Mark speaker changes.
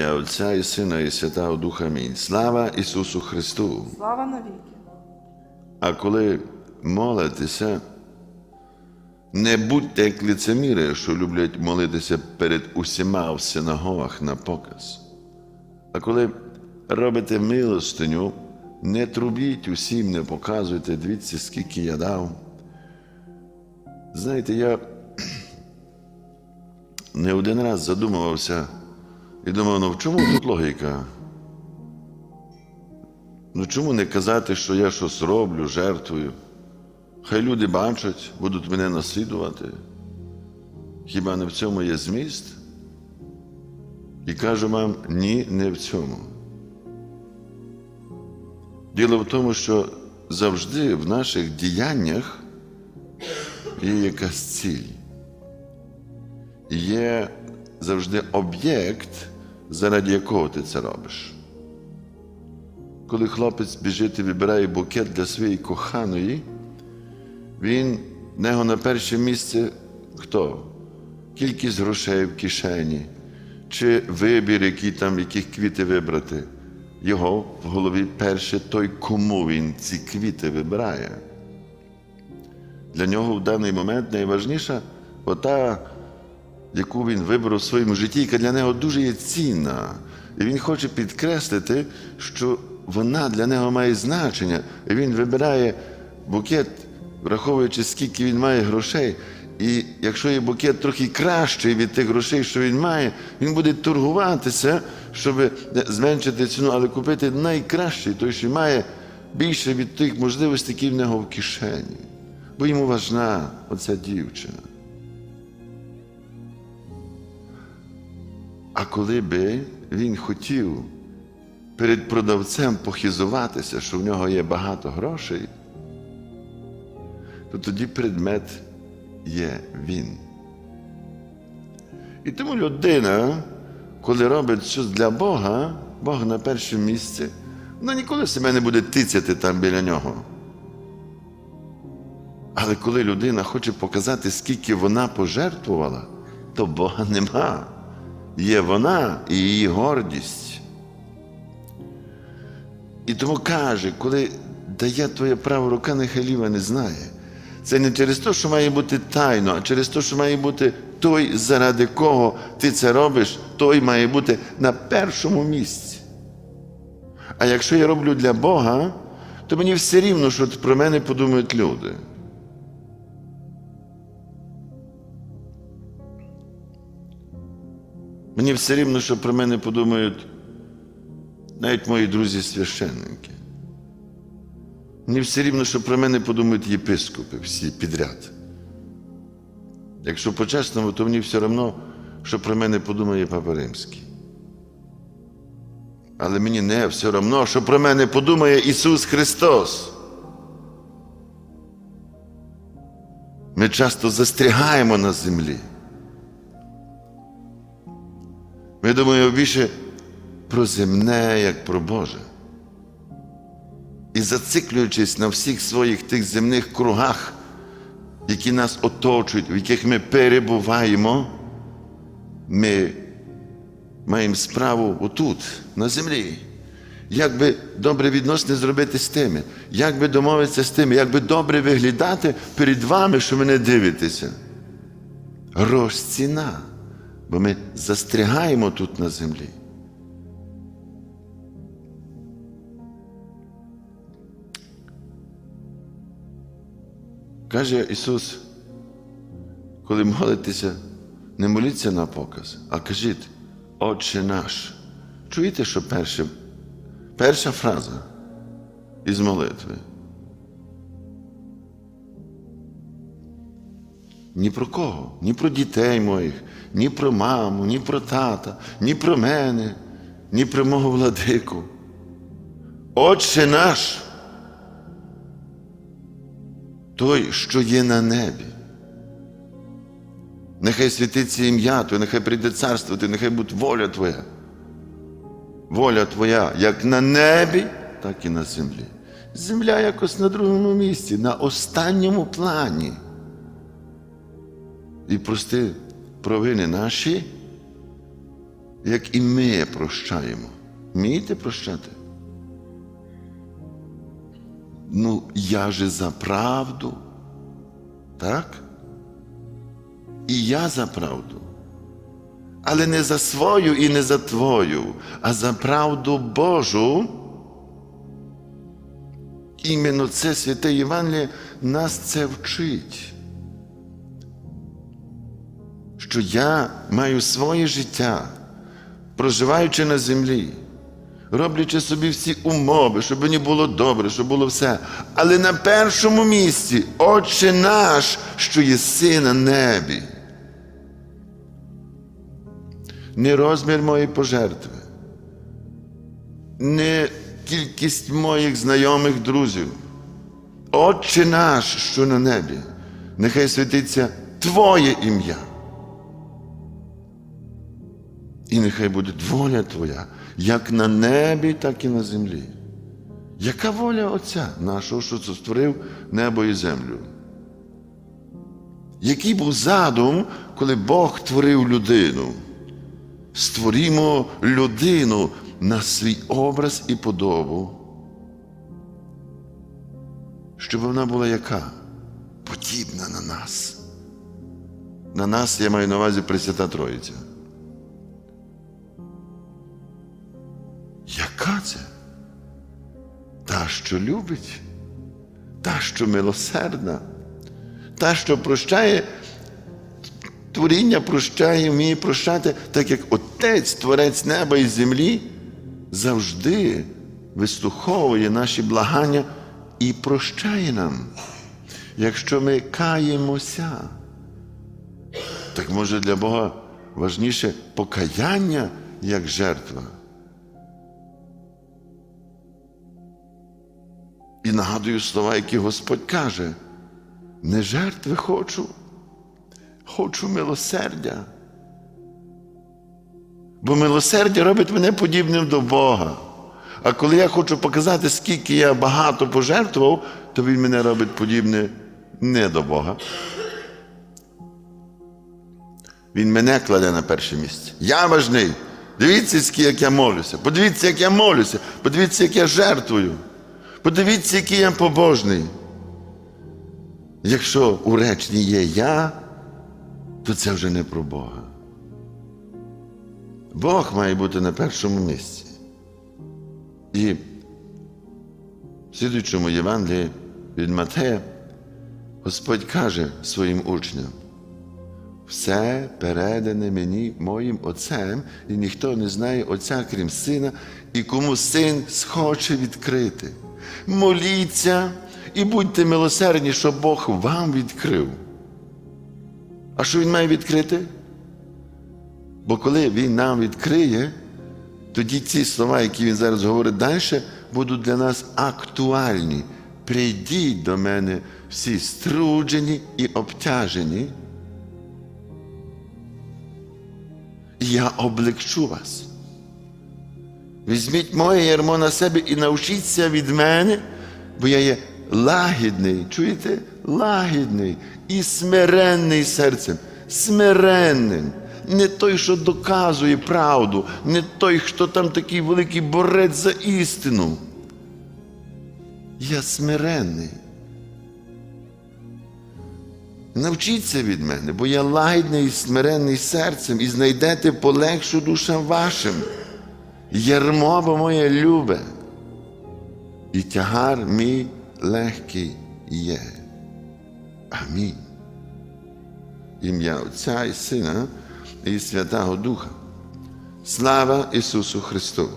Speaker 1: ім'я Отця і Сина, і Святого Духа Амінь. Слава Ісусу Христу!
Speaker 2: Слава навіки.
Speaker 1: А коли молитеся, не будьте як лицеміри, що люблять молитися перед усіма в синагогах на показ. А коли робите милостиню, не трубіть усім, не показуйте, дивіться, скільки я дав. Знаєте, я не один раз задумувався і думав, ну в чому тут логіка? Ну чому не казати, що я щось роблю, жертвую? Хай люди бачать, будуть мене наслідувати. Хіба не в цьому є зміст? І кажу вам, ні, не в цьому. Діло в тому, що завжди в наших діяннях є якась ціль. Є завжди об'єкт, заради якого ти це робиш. Коли хлопець біжить і вибирає букет для своєї коханої, він нього на перше місце хто? Кількість грошей в кишені, чи вибір, який там, яких квіти вибрати. Його в голові перше той, кому він ці квіти вибирає. Для нього в даний момент найважніша ота, яку він вибрав у своєму житті, яка для нього дуже є цінна. І він хоче підкреслити, що вона для нього має значення. І він вибирає букет, враховуючи, скільки він має грошей. І якщо є букет трохи кращий від тих грошей, що він має, він буде торгуватися, щоб зменшити ціну, але купити найкращий, той, що має більше від тих можливостей, які в нього в кишені. Бо йому важна оця дівчина. А коли би він хотів перед продавцем похизуватися, що в нього є багато грошей, то тоді предмет є він. І тому людина, коли робить щось для Бога, Бог на першому місці, вона ніколи себе не буде тицяти там біля нього. Але коли людина хоче показати, скільки вона пожертвувала, то Бога нема. Є вона і її гордість. І тому каже, коли дає твоя права рука, нехай ліва не знає. Це не через те, що має бути тайно, а через те, що має бути той, заради кого ти це робиш, той має бути на першому місці. А якщо я роблю для Бога, то мені все рівно, що про мене подумають люди. Мені все рівно, що про мене подумають навіть мої друзі-священники. Мені все рівно, що про мене подумають єпископи всі підряд. Якщо по-чесному, то мені все одно, що про мене подумає Папа Римський. Але мені не все одно, що про мене подумає Ісус Христос. Ми часто застрягаємо на землі. Ми думаємо більше про земне, як про Боже. І зациклюючись на всіх своїх тих земних кругах, які нас оточують, в яких ми перебуваємо, ми маємо справу отут, на землі. Як би добре відносини зробити з тими, як би домовитися з тими, як би добре виглядати перед вами, що мене дивитеся. Грош ціна, бо ми застрягаємо тут на землі. Каже Ісус, коли молитеся, не моліться на показ, а кажіть, Отче наш. Чуєте, що перше, перша фраза із молитви? Ні про кого, ні про дітей моїх, ні про маму, ні про тата, ні про мене, ні про мого владику. Отче наш, той, що є на небі. Нехай святиться ім'я Твоє, нехай прийде царство Твоє, нехай буде воля Твоя. Воля Твоя як на небі, так і на землі. Земля якось на другому місці, на останньому плані. І прости провини наші, як і ми прощаємо. Вмієте прощати? Ну, я же за правду. Так? І я за правду. Але не за свою і не за твою, а за правду Божу. Іменно це святе Євангеліє нас це вчить. Що я маю своє життя, проживаючи на землі, роблячи собі всі умови, щоб мені було добре, щоб було все. Але на першому місці Отче наш, що єси на небі. Не розмір моєї пожертви, не кількість моїх знайомих друзів. Отче наш, що на небі, нехай святиться Твоє ім'я. І нехай буде воля Твоя, як на небі, так і на землі. Яка воля Отця нашого, що створив небо і землю? Який був задум, коли Бог творив людину? Створімо людину на свій образ і подобу, щоб вона була яка? Подібна на нас. На нас я маю на увазі Пресвята Троїця. Яка? Та, що любить, та, що милосердна, та, що прощає, творіння прощає, вміє прощати, так як Отець, Творець неба і землі, завжди вислуховує наші благання і прощає нам. Якщо ми каємося, так може для Бога важніше покаяння як жертва. І нагадую слова, які Господь каже: не жертви хочу, хочу милосердя. Бо милосердя робить мене подібним до Бога. А коли я хочу показати, скільки я багато пожертвував, то Він мене робить подібне не до Бога. Він мене кладе на перше місце. Я важний. Дивіться, як я молюся. Подивіться, як я молюся. Подивіться, як я жертвую. Подивіться, який я побожний. Якщо у речні є я, то це вже не про Бога. Бог має бути на першому місці. І в слідуючому Євангелії від Матея Господь каже своїм учням, все передане мені моїм Отцем, і ніхто не знає Отця, крім Сина, і кому син схоче відкрити. Моліться і будьте милосердні, щоб Бог вам відкрив. А що Він має відкрити? Бо коли Він нам відкриє, тоді ці слова, які він зараз говорить далі, будуть для нас актуальні. Прийдіть до мене всі струджені і обтяжені, я облегчу вас. Візьміть моє ярмо на себе і навчіться від мене, бо я є лагідний, чуєте? Лагідний і смиренний серцем, смиренним. Не той, що доказує правду, не той, хто там такий великий борець за істину. Я смиренний. Навчіться від мене, бо я лагідний і смиренний серцем, і знайдете полегшу душам вашим. Ярмо бо моє любе, і тягар мій легкий є. Амінь. Ім'я Отця і Сина і Святого Духа. Слава Ісусу Христу!